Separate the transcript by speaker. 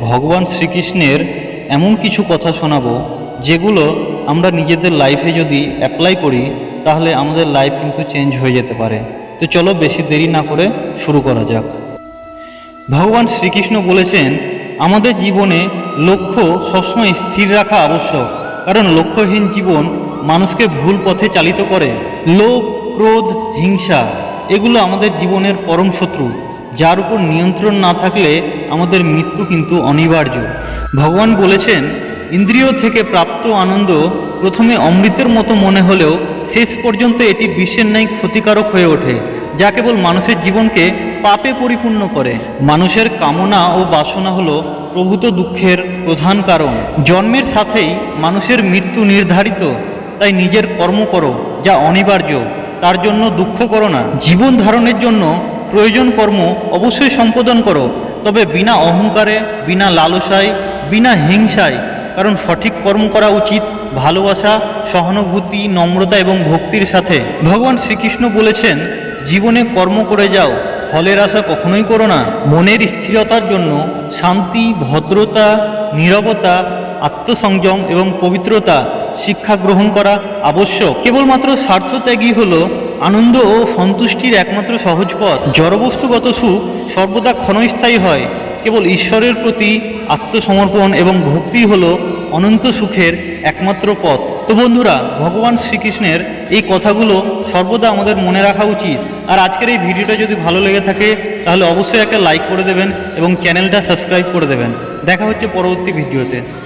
Speaker 1: ভগবান শ্রীকৃষ্ণের এমন কিছু কথা শোনাবো, যেগুলো আমরা নিজেদের লাইফে যদি অ্যাপ্লাই করি, তাহলে আমাদের লাইফ কিন্তু চেঞ্জ হয়ে যেতে পারে। তো চলো বেশি দেরি না করে শুরু করা যাক। ভগবান শ্রীকৃষ্ণ বলেছেন, আমাদের জীবনে লক্ষ্য সবসময় স্থির রাখা আবশ্যক, কারণ লক্ষ্যহীন জীবন মানুষকে ভুল পথে চালিত করে। লোভ, ক্রোধ, হিংসা, এগুলো আমাদের জীবনের পরম শত্রু। যার উপর নিয়ন্ত্রণ না থাকলে আমাদের মৃত্যু কিন্তু অনিবার্য। ভগবান বলেছেন, ইন্দ্রিয় থেকে প্রাপ্ত আনন্দ প্রথমে অমৃতের মতো মনে হলেও শেষ পর্যন্ত এটি বিশ্বের ন্যায় ক্ষতিকারক হয়ে ওঠে, যা কেবল মানুষের জীবনকে পাপে পরিপূর্ণ করে। মানুষের কামনা ও বাসনা হলো প্রভূত দুঃখের প্রধান কারণ। জন্মের সাথেই মানুষের মৃত্যু নির্ধারিত, তাই নিজের কর্ম করো, যা অনিবার্য। তার জন্য দুঃখ করো না। জীবন ধারণের জন্য প্রয়োজন কর্ম অবশ্যই সম্পাদন করো, তবে বিনা অহংকারে, বিনা লালসায়, বিনা হিংসায়, কারণ সঠিক কর্ম করা উচিত ভালোবাসা, সহানুভূতি, নম্রতা এবং ভক্তির সাথে। ভগবান শ্রীকৃষ্ণ বলেছেন, জীবনে কর্ম করে যাও, ফলের আশা কখনোই করো না। মনের স্থিরতার জন্য শান্তি, ভদ্রতা, নীরবতা, আত্মসংযম এবং পবিত্রতা শিক্ষা গ্রহণ করা আবশ্যক। কেবলমাত্র স্বার্থত্যাগী হল আনন্দ ও সন্তুষ্টির একমাত্র সহজ পথ। জড়বস্তুগত সুখ সর্বদা ক্ষণস্থায়ী হয়। কেবল ঈশ্বরের প্রতি আত্মসমর্পণ এবং ভক্তি হল অনন্ত সুখের একমাত্র পথ। তো বন্ধুরা, ভগবান শ্রীকৃষ্ণের এই কথাগুলো সর্বদা আমাদের মনে রাখা উচিত। আর আজকের এই ভিডিওটা যদি ভালো লেগে থাকে, তাহলে অবশ্যই একটা লাইক করে দেবেন এবং চ্যানেলটা সাবস্ক্রাইব করে দেবেন। দেখা হচ্ছে পরবর্তী ভিডিওতে।